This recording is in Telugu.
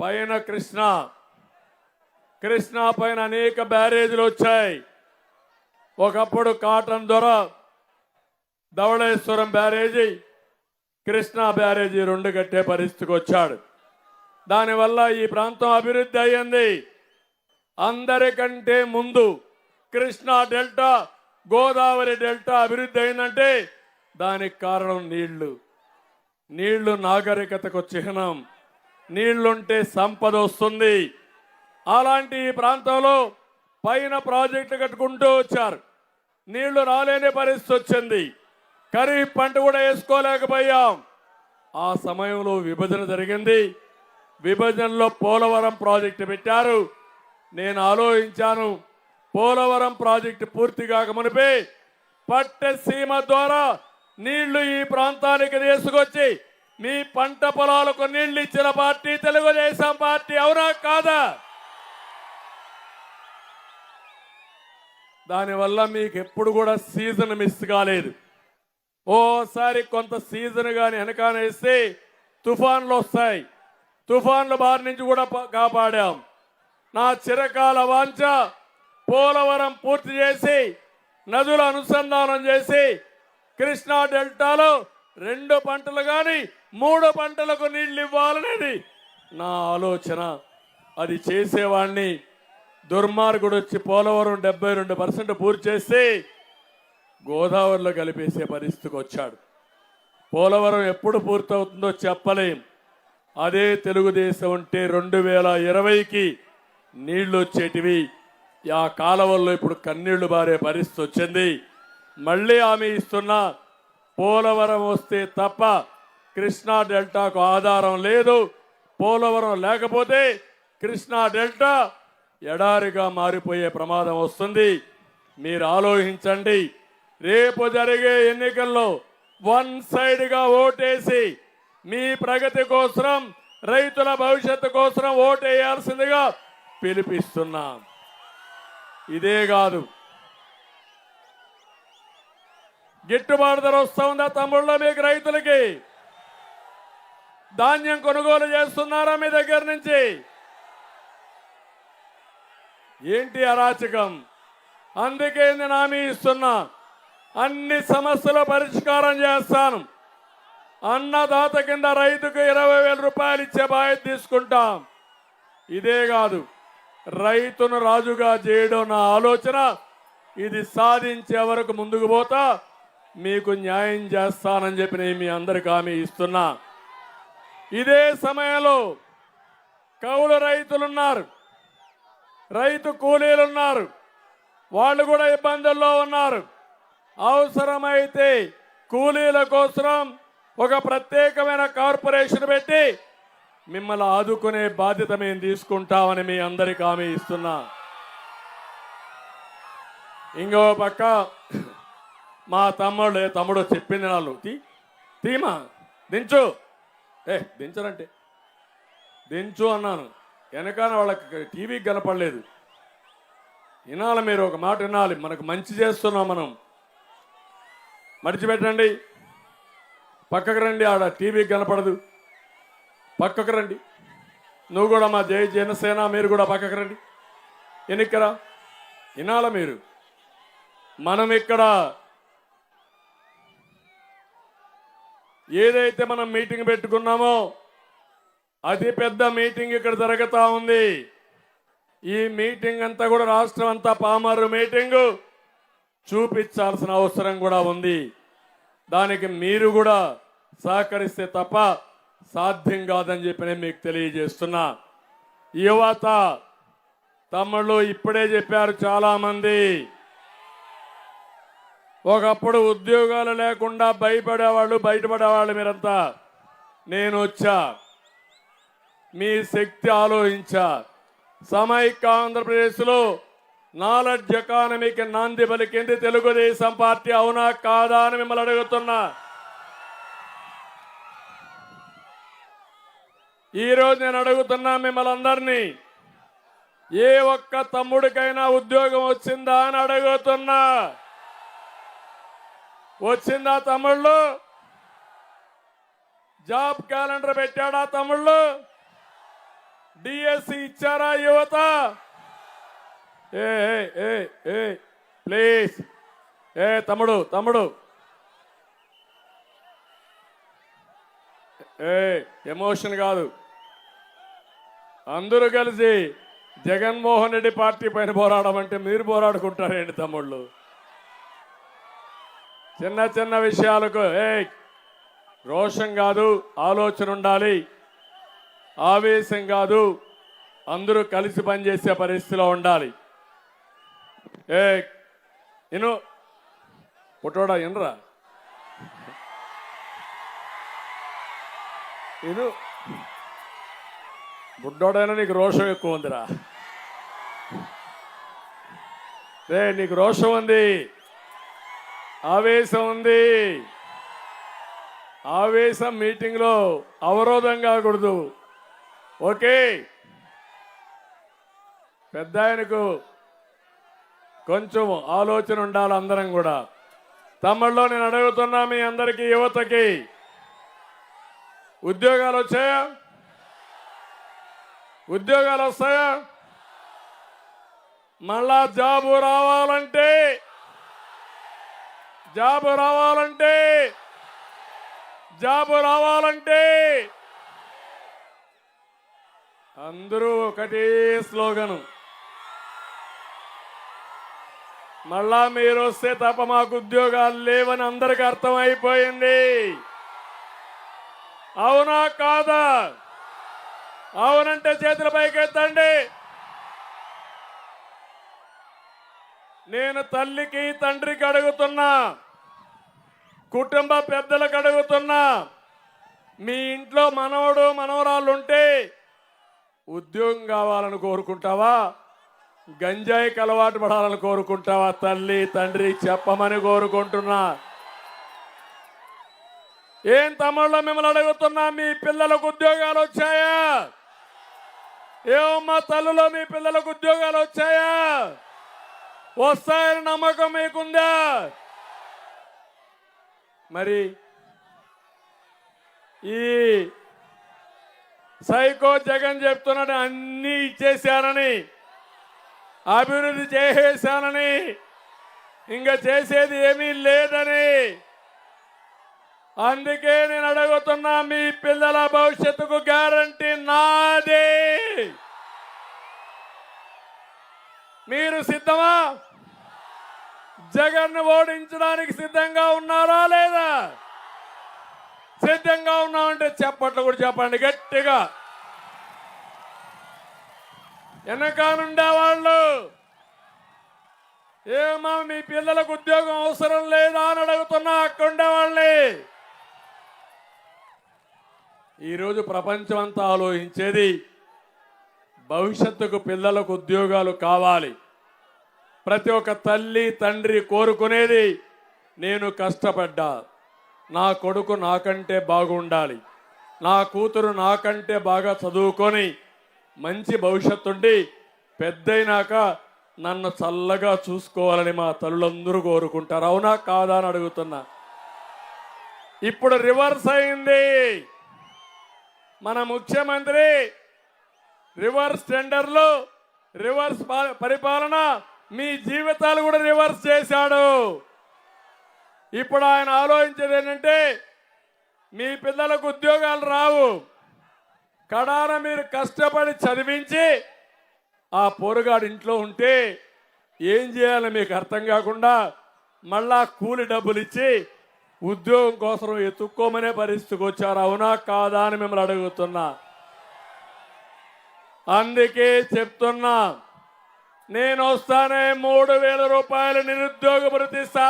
పైన కృష్ణ. కృష్ణా పైన అనేక బ్యారేజీలు వచ్చాయి. ఒకప్పుడు కాటన్ దొర ధవళేశ్వరం బ్యారేజీ కృష్ణా బ్యారేజీ రెండు కట్టే పరిస్థితికి వచ్చాడు. దానివల్ల ఈ ప్రాంతం అభివృద్ధి అయ్యింది. అందరికంటే ముందు కృష్ణా డెల్టా గోదావరి డెల్టా అభివృద్ధి అయిందంటే దానికి కారణం నీళ్ళు. నీళ్ళు నాగరికతకు చిహ్నం. నీళ్ళుంటే సంపద వస్తుంది. అలాంటి ఈ ప్రాంతంలో పైన ప్రాజెక్టులు కట్టుకుంటూ వచ్చారు. నీళ్ళు రాలేని పరిస్థితి వచ్చింది. ఖరీఫ్ పంట కూడా వేసుకోలేకపోయాం. ఆ సమయంలో విభజన జరిగింది. విభజనలో పోలవరం ప్రాజెక్టు పెట్టారు. నేను ఆలోచించాను పోలవరం ప్రాజెక్టు పూర్తి కాకమునిపే పట్టసీమ ద్వారా నీళ్ళు ఈ ప్రాంతానికి తీసుకొచ్చి మీ పంట పొలాలకు నీళ్ళు ఇచ్చిన పార్టీ తెలుగుదేశం పార్టీ అవునా కాదా? దానివల్ల మీకు ఎప్పుడు కూడా సీజన్ మిస్ కాలేదు. ఓసారి కొంత సీజన్ కానీ వెనకానేస్తే తుఫాన్లు వస్తాయి. తుఫాన్ల బారి నుంచి కూడా కాపాడాం. నా చిరకాల వాంఛ పోలవరం పూర్తి చేసి నదుల అనుసంధానం చేసి కృష్ణా డెల్టాలో రెండు పంటలు కానీ మూడు పంటలకు నీళ్ళు ఇవ్వాలనేది నా ఆలోచన. అది చేసేవాడిని దుర్మార్గుడు వచ్చి పోలవరం డెబ్బై రెండు పర్సెంట్ పూర్తి చేసి గోదావరిలో కలిపేసే పరిస్థితికి వచ్చాడు. పోలవరం ఎప్పుడు పూర్తవుతుందో చెప్పలేం. అదే తెలుగుదేశం ఉంటే రెండు వేల ఇరవైకి నీళ్ళు వచ్చేటివి. ఆ కాలవల్లో ఇప్పుడు కన్నీళ్ళు బారే పరిస్థితి వచ్చింది. మళ్ళీ ఆమె ఇస్తున్నా పోలవరం వస్తే తప్ప కృష్ణా డెల్టాకు ఆధారం లేదు పోలవరం లేకపోతే కృష్ణా డెల్టా ఎడారిగా మారిపోయే ప్రమాదం వస్తుంది. మీరు ఆలోచించండి రేపు జరిగే ఎన్నికల్లో వన్ సైడ్గా ఓటేసి మీ ప్రగతి కోసం రైతుల భవిష్యత్తు కోసం ఓటేయాల్సిందిగా పిలిపిస్తున్నాం. ఇదే కాదు. గిట్టుబాటు ధర వస్తుందా తమ్ముళ్ళ మీకు రైతులకి? ధాన్యం కొనుగోలు చేస్తున్నారా మీ దగ్గర నుంచి? ఏంటి అరాచకం? అందుకే నేను హామీ ఇస్తున్నా. అన్ని సమస్యల పరిష్కారం చేస్తాను. అన్నదాత కింద రైతుకు ఇరవై వేల రూపాయలు ఇచ్చే బాధ్యత తీసుకుంటాం. ఇదే కాదు రైతును రాజుగా చేయడం నా ఆలోచన. ఇది సాధించే వరకు ముందుకు పోతా. మీకు న్యాయం చేస్తానని చెప్పి నేను మీ అందరికి హామీ ఇస్తున్నా. ఇదే సమయంలో కౌలు రైతులున్నారు. రైతు కూలీలున్నారు. వాళ్ళు కూడా ఇబ్బందుల్లో ఉన్నారు. అవసరమైతే కూలీల కోసం ఒక ప్రత్యేకమైన కార్పొరేషన్ పెట్టి మిమ్మల్ని ఆదుకునే బాధ్యత మేము తీసుకుంటామని మీ అందరికి హామీ ఇస్తున్నా. ఇంకో పక్క మా తమ్ముడు తమ్ముడు చెప్పింది నాళ్ళు తీమా? దించు ఏ దించరంటే దించు అన్నాను. వెనకాల వాళ్ళకి టీవీకి కనపడలేదు. వినాలి మీరు ఒక మాట వినాలి. మనకు మంచి చేస్తున్నాం మనం. మర్చిపెట్టండి. పక్కకు రండి ఆడ టీవీకి కనపడదు. పక్కకు రండి. నువ్వు కూడా మా జై జనసేన మీరు కూడా పక్కకు రండి. ఎన్నికరా? వినాల మీరు? మనం ఇక్కడ ఏదైతే మనం మీటింగ్ పెట్టుకున్నామో అతి పెద్ద మీటింగ్ ఇక్కడ జరుగుతూ ఉంది. ఈ మీటింగ్ అంతా కూడా రాష్ట్రం అంతా పామారు మీటింగ్. చూపించాల్సిన అవసరం కూడా ఉంది. దానికి మీరు కూడా సహకరిస్తే తప్ప సాధ్యం కాదని చెప్పి నేను మీకు తెలియజేస్తున్నా. యువత తమ్ముళ్ళు ఇప్పుడే చెప్పారు చాలామంది. ఒకప్పుడు ఉద్యోగాలు లేకుండా భయపడేవాళ్ళు బయటపడేవాళ్ళు మీరంతా. నేను వచ్చా. మీ శక్తి ఆలోచించా. సమైక్య ఆంధ్రప్రదేశ్లో నాలెడ్జ్ ఎకానమీకి నాంది పలికింది తెలుగుదేశం పార్టీ. అవునా కాదా అని మిమ్మల్ని అడుగుతున్నా. ఈరోజు నేను అడుగుతున్నా మిమ్మల్ని అందరినీ. ఏ ఒక్క తమ్ముడికైనా ఉద్యోగం వచ్చిందా అని అడుగుతున్నా. వచ్చిందా తమ్ముళ్ళు? జాబ్ క్యాలెండర్ పెట్టాడా తమ్ముళ్ళు? డిఎస్సి ఇచ్చారా యువత? ఏ ఏ, ఏ ఏ ప్లీజ్. ఏ తమ్ముడు తమ్ముడు. ఏ ఎమోషన్ కాదు. అందరూ కలిసి జగన్మోహన్ రెడ్డి పార్టీ పైన పోరాడమంటే మీరు పోరాడుకుంటారేంటి తమ్ముళ్ళు? చిన్న చిన్న విషయాలకు ఏ రోషం కాదు ఆలోచన ఉండాలి. ఆవేశం కాదు అందరూ కలిసి పనిచేసే పరిస్థితిలో ఉండాలి. ఏ ఇను పుట్టోడా ఇనరా. ఇను బుడ్డోడైనా నీకు రోషం ఎక్కువ ఉందిరా. రే నీకు రోషం ఉంది. ఆవేశం ఉంది. ఆవేశం మీటింగ్లో అవరోధం కాకూడదు ఓకే? పెద్ద ఆయనకు కొంచెం ఆలోచన ఉండాలి అందరం కూడా. తమ్ముళ్ళు నేను అడుగుతున్నా మీ అందరికీ యువతకి. ఉద్యోగాలు వచ్చాయా? ఉద్యోగాలు వస్తాయా? మళ్ళా జాబు రావాలంటే జాబు రావాలంటే జాబు రావాలంటే అందరూ ఒకటే స్లోగను. మళ్ళా మీరు వస్తే తప్ప మాకు ఉద్యోగాలు లేవని అందరికి అర్థమైపోయింది. అవునా కాదా? అవునంటే చేతుల పైకి ఎత్తండి నేను తల్లికి తండ్రికి అడుగుతున్నా కుటుంబ పెద్దలకు అడుగుతున్నా మీ ఇంట్లో మనవడు మనవరాళ్ళు ఉంటే ఉద్యోగం కావాలని కోరుకుంటావా? గంజాయికి అలవాటు పడాలని కోరుకుంటావా తల్లి తండ్రి? చెప్పమని కోరుకుంటున్నా. ఏం తమ్ముళ్ళు మిమ్మల్ని అడుగుతున్నా మీ పిల్లలకు ఉద్యోగాలు వచ్చాయా? ఏమమ్మా తల్లులో మీ పిల్లలకు ఉద్యోగాలు వచ్చాయా? వస్తాయని నమ్మకం మీకుందా? మరి ఈ సైకో జగన్ చెప్తున్నాడు అన్నీ ఇచ్చేశానని అభివృద్ధి చేసేశానని ఇంకా చేసేది ఏమీ లేదని. అందుకే నేను అడుగుతున్నా మీ పిల్లల భవిష్యత్తుకు గ్యారంటీ నాదే. మీరు సిద్ధమా? జగన్ ఓడించడానికి సిద్ధంగా ఉన్నారా లేదా? సిద్ధంగా ఉన్నామంటే చెప్పట్లు కూడా చెప్పండి గట్టిగా. వెనకానుండే వాళ్ళు ఏమా మీ పిల్లలకు ఉద్యోగం అవసరం లేదా? అని అడుగుతున్నా అక్కడ ఉండేవాళ్ళని ఈరోజు ప్రపంచం అంతా ఆలోచించేది భవిష్యత్తుకు పిల్లలకు ఉద్యోగాలు కావాలి. ప్రతి ఒక్క తల్లి తండ్రి కోరుకునేది నేను కష్టపడ్డా. నా కొడుకు నాకంటే బాగుండాలి. నా కూతురు నాకంటే బాగా చదువుకొని మంచి భవిష్యత్తు ఉండి పెద్దయినాక నన్ను చల్లగా చూసుకోవాలని మా తల్లులందరూ కోరుకుంటారు. అవునా కాదా అని అడుగుతున్నా. ఇప్పుడు రివర్స్ అయింది. మన ముఖ్యమంత్రి రివర్స్ టెండర్లు రివర్స్ పరిపాలన మీ జీవితాలు కూడా రివర్స్ చేశాడు. ఇప్పుడు ఆయన ఆలోచించేది ఏంటంటే మీ పిల్లలకు ఉద్యోగాలు రావు. కడాన మీరు కష్టపడి చదివించి ఆ పోరుగాడు ఇంట్లో ఉంటే ఏం చేయాలో మీకు అర్థం కాకుండా మళ్ళా కూలి డబ్బులు ఇచ్చి ఉద్యోగం కోసం ఎత్తుక్కోమనే పరిస్థితికి వచ్చారు. అవునా కాదా అని మిమ్మల్ని అడుగుతున్నా. అందుకే చెప్తున్నా నేను వస్తానే మూడు వేల రూపాయలు నిరుద్యోగ భృతిస్తా